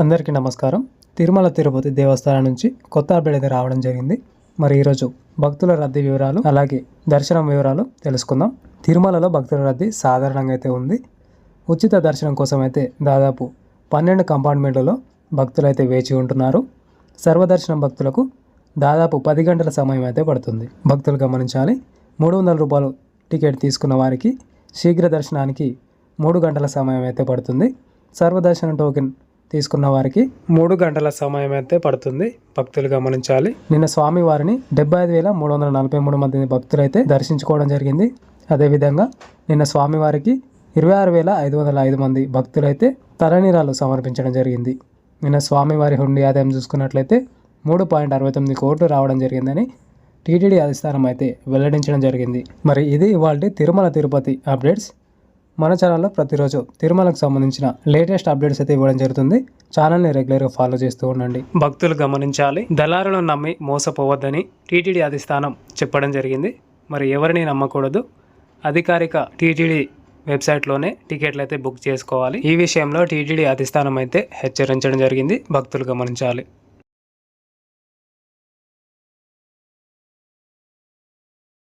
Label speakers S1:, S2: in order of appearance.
S1: అందరికీ నమస్కారం. తిరుమల తిరుపతి దేవస్థానం నుంచి కొత్త అప్డేట్ అయితే రావడం జరిగింది. మరి ఈరోజు భక్తుల రద్దీ వివరాలు అలాగే దర్శనం వివరాలు తెలుసుకుందాం. తిరుమలలో భక్తుల రద్దీ సాధారణంగా అయితే ఉంది. ఉచిత దర్శనం కోసం అయితే దాదాపు పన్నెండు కంపార్ట్మెంట్లలో భక్తులు అయితే వేచి ఉంటున్నారు. సర్వదర్శనం భక్తులకు దాదాపు పది గంటల సమయం అయితే పడుతుంది. భక్తులు గమనించాలి మూడు వందల రూపాయలు టికెట్ తీసుకున్న వారికి శీఘ్ర దర్శనానికి మూడు గంటల సమయం అయితే పడుతుంది. సర్వదర్శనం టోకెన్ తీసుకున్న వారికి మూడు గంటల సమయం అయితే పడుతుంది. భక్తులు గమనించాలి. నిన్న స్వామి వారిని డెబ్బై ఐదు వేల మూడు వందల నలభై మూడు మంది భక్తులు అయితే దర్శించుకోవడం జరిగింది. అదేవిధంగా నిన్న స్వామివారికి ఇరవై ఆరు వేల ఐదు వందల ఐదు మంది భక్తులైతే తలనీరాలు సమర్పించడం జరిగింది. నిన్న స్వామివారి హుండీ ఆదాయం చూసుకున్నట్లయితే మూడు పాయింట్ అరవై తొమ్మిది కోట్లు రావడం జరిగిందని టీటీడీ అధిష్టానం అయితే వెల్లడించడం జరిగింది. మరి ఇది ఇవాళ తిరుమల తిరుపతి అప్డేట్స్. మన ఛానల్లో ప్రతిరోజు తిరుమలకు సంబంధించిన లేటెస్ట్ అప్డేట్స్ అయితే ఇవ్వడం జరుగుతుంది. ఛానల్ని రెగ్యులర్గా ఫాలో చేస్తూ ఉండండి. భక్తులు గమనించాలి దళారులను నమ్మి మోసపోవద్దని టీటీడీ అధిష్టానం చెప్పడం జరిగింది. మరి ఎవరిని నమ్మకూడదు? అధికారిక టీటీడీ వెబ్సైట్లోనే టికెట్లు అయితే బుక్ చేసుకోవాలి. ఈ విషయంలో టీటీడీ అధిష్టానం అయితే హెచ్చరించడం జరిగింది. భక్తులు గమనించాలి.